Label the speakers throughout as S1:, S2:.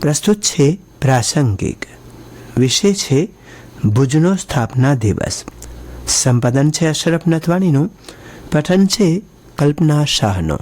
S1: પ્રસ્તુત છે પ્રાસંગિક. વિષય છે ભુજનો સ્થાપના દિવસ. સંપાદન છે અશરફ નથવાણીનું. પઠન છે કલ્પના શાહનો.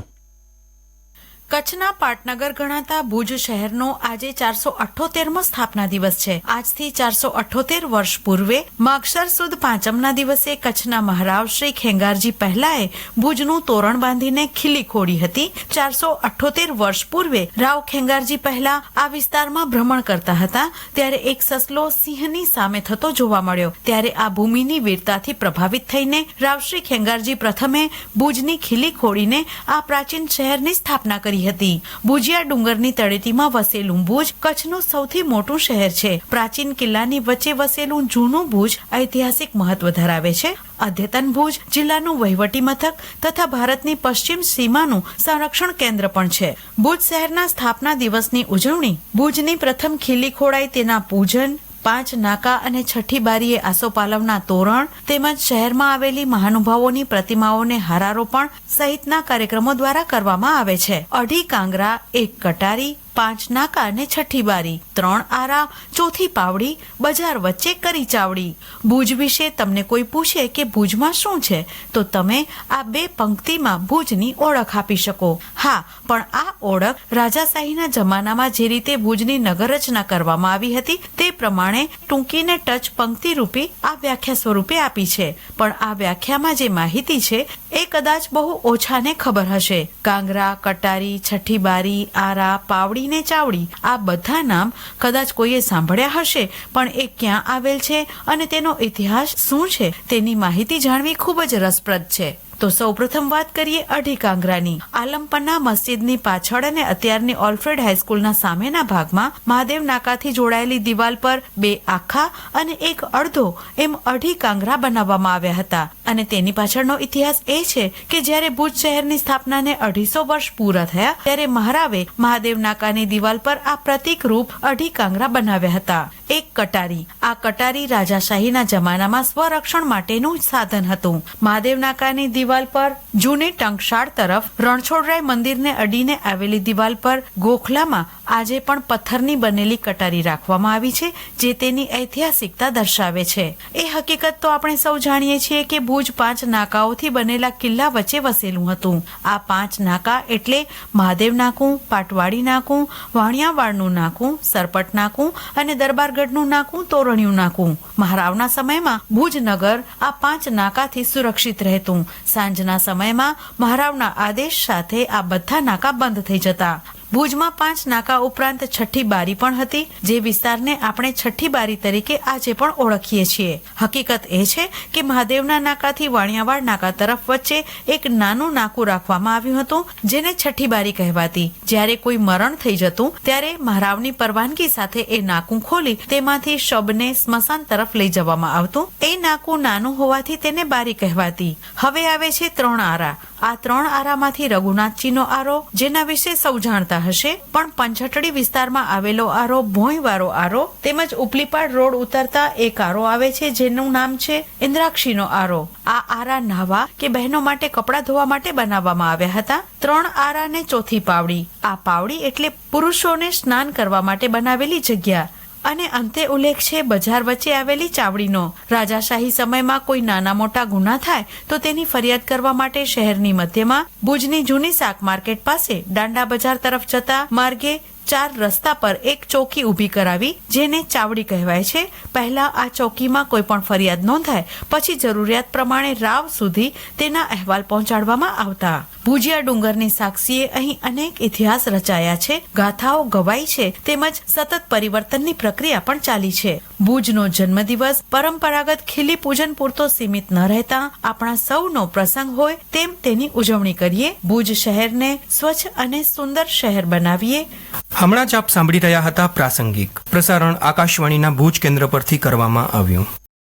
S2: કચ્છના પાટનગર ગણાતા ભુજ શહેરનો આજે ચારસો અઠ્ઠોતેરમો સ્થાપના દિવસ છે. આજથી ચારસો અઠ્ઠોતેર વર્ષ પૂર્વે માક્ષર સુદ પાંચમના દિવસે કચ્છના મહારાવ શ્રી ખેંગારજી પહેલાએ ભુજનું તોરણ બાંધીને ખીલી ખોડી હતી. ચારસો અઠ્ઠોતેર વર્ષ પૂર્વે રાવ ખેંગારજી પહેલા આ વિસ્તારમાં ભ્રમણ કરતા હતા, ત્યારે એક સસલો સિંહની સામે થતો જોવા મળ્યો. ત્યારે આ ભૂમિની વીરતાથી પ્રભાવિત થઈને રાવશ્રી ખેંગારજી પ્રથમે ભુજની ખીલી ખોડીને આ પ્રાચીન શહેરની સ્થાપના કરી હતી. ભુજિયા ડુંગરની તળેટીમાં વસેલું ભુજ કચ્છનું સૌથી મોટું શહેર છે. પ્રાચીન કિલ્લાની વચ્ચે વસેલું જૂનું ભુજ ઐતિહાસિક મહત્વ ધરાવે છે. અદ્યતન ભુજ જિલ્લાનું વહીવટી મથક તથા ભારતની પશ્ચિમ સીમાનું સંરક્ષણ કેન્દ્ર પણ છે. ભુજ શહેરના સ્થાપના દિવસની ઉજવણી ભુજની પ્રથમ ખીલી ખોડાઈ તેના પૂજન પાંચ નાકા અને છઠ્ઠી બારીએ આસોપાલવના તોરણ તેમજ શહેરમાં આવેલી મહાનુભાવોની પ્રતિમાઓને હારારોપણ સહિતના કાર્યક્રમો દ્વારા કરવામાં આવે છે. અઢી કાંગરા, એક કટારી પાંચ નાકા અને છઠ્ઠી બારી, ત્રણ આરા, ચોથી પાવડી, બજાર વચ્ચે કરી ચાવડી. ભુજ વિશે તમને કોઈ પૂછે કે ભુજમાં શું છે, તો તમે આ બે પંક્તિમાં ભુજની ઓળખ આપી શકો. હા, પણ આ ઓળખ રાજાશાહીના જમાનામાં જે રીતે ભુજની નગર રચના કરવામાં આવી હતી, તે પ્રમાણે ટૂંકીને ટચ પંક્તિ રૂપી આ વ્યાખ્યા સ્વરૂપે આપી છે. પણ આ વ્યાખ્યામાં જે માહિતી છે, એ કદાચ બહુ ઓછાને ખબર હશે. કાંગરા કટારી, છઠ્ઠી બારી, આરા, પાવડી ને ચાવડી. આ બધા નામ કદાચ કોઈએ સાંભળ્યા હશે, પણ એ ક્યાં આવેલ છે અને તેનો ઇતિહાસ શું છે તેની માહિતી જાણવી ખૂબ જ રસપ્રદ છે. તો સૌપ્રથમ વાત કરીએ અઢી કાંગરાની. આલમપન્ના મસ્જિદની પાછળ અને અત્યારની ઓલ્ફ્રેડ હાઈસ્કૂલના સામેના ભાગમાં મહાદેવ નાકાથી જોડાયેલી દિવાલ પર બે આખા અને એક અડધો એમ અઢી કાંગરા બનાવવામાં આવ્યા હતા. અને તેની પાછળનો ઇતિહાસ એ છે કે જ્યારે ભુજ શહેરની સ્થાપનાને અઢીસો વર્ષ પૂરા થયા, ત્યારે મહારાવે મહાદેવ નાકાની દિવાલ પર આ પ્રતિક રૂપ અઢી કાંગરા બનાવ્યા હતા. એક કટારી. આ કટારી રાજાશાહીના જમાનામાં સ્વરક્ષણ માટેનું સાધન હતું. મહાદેવ નાકાની દિવાલ પર જૂની ટંકશાળ તરફ રણછોડરાય મંદિરને અડીને આવેલી દિવાલ પર ગોખલામાં આજે પણ પથ્થરની બનેલી કટારી રાખવામાં આવી છે, જે તેની ઐતિહાસિકતા દર્શાવે છે. એ હકીકત તો આપણે સૌ જાણીએ છીએ કે ભુજ પાંચ નાકાઓથી બનેલા કિલ્લા વચ્ચે વસેલું હતું. આ પાંચ નાકા એટલે મહાદેવ નાકું, પાટવાડી નાકું, વાણિયાવાડનું નાકું, સરપટ નાકું અને દરબારગઢનું નાકું, તોરણિયું નાકું. મહારાવના સમયમાં ભુજ નગર આ પાંચ નાકાથી સુરક્ષિત રહેતું. સાંજના સમયમાં મહારાવના આદેશ સાથે આ બધા નાકા બંધ થઈ જતા. ભુજમાં પાંચ નાકા ઉપરાંત છઠ્ઠી બારી પણ હતી, જે વિસ્તારને આપણે છઠ્ઠી બારી તરીકે આજે પણ ઓળખીએ છીએ. હકીકત એ છે કે મહાદેવના નાકાથી વાણિયાવાડ નાકા તરફ વચ્ચે એક નાનું નાકું રાખવામાં આવ્યું હતું, જેને છઠ્ઠી બારી કહેવાતી. જ્યારે કોઈ મરણ થઈ જતું, ત્યારે મહારાવની પરવાનગી સાથે એ નાકું ખોલી તેમાંથી શબને સ્મશાન તરફ લઈ જવામાં આવતું. એ નાકું નાનું હોવાથી તેને બારી કહેવાતી. હવે આવે છે ત્રણ આરા. આ ત્રણ આરામાંથી રઘુનાથજીનો આરો, જેના વિશે સૌ જાણતા હશે, પણ પંચહટડી વિસ્તારમાં આવેલો આરો ભોંયવાળો આરો, તેમજ ઉપલીપાડ રોડ ઉતરતા એક આરો આવે છે, જેનું નામ છે ઇન્દ્રાક્ષીનો આરો. આ આરા નાહવા કે બહેનો માટે કપડાં ધોવા માટે બનાવવામાં આવ્યા હતા. ત્રણ આરા ને ચોથી પાવડી. આ પાવડી એટલે પુરુષોને સ્નાન કરવા માટે બનાવેલી જગ્યા. અને અંતે ઉલ્લેખ છે, બજાર વચ્ચે આવેલી ચાવડીનો. રાજાશાહી સમયમાં કોઈ નાના મોટા ગુના થાય, તો તેની ફરિયાદ કરવા માટે શહેરની મધ્યમાં ભુજની જૂની શાક માર્કેટ પાસે દાંડા બજાર તરફ જતા માર્ગે ચાર રસ્તા પર એક ચોકી ઊભી કરાવી, જેને ચાવડી કહેવાય છે. પહેલા આ ચોકીમાં કોઈ પણ ફરિયાદ નોંધાય, પછી જરૂરિયાત પ્રમાણે રાવ સુધી તેના અહેવાલ પહોંચાડવામાં આવતા. ભુજિયા ડુંગરની સાક્ષીએ અહીં અનેક ઇતિહાસ રચાયા છે, ગાથાઓ ગવાઈ છે, તેમજ સતત પરિવર્તનની પ્રક્રિયા પણ ચાલી છે. ભુજનો જન્મદિવસ પરંપરાગત ખીલી પૂજન પૂરતો સીમિત ન રહેતા આપણા સૌનો પ્રસંગ હોય તેમ તેની ઉજવણી કરીએ. ભુજ શહેરને સ્વચ્છ અને સુંદર શહેર બનાવીએ.
S3: હમણાં જ આપ સાંભળી રહ્યા હતા પ્રાસંગિક. પ્રસારણ આકાશવાણીના ભુજ કેન્દ્ર પરથી કરવામાં આવ્યું.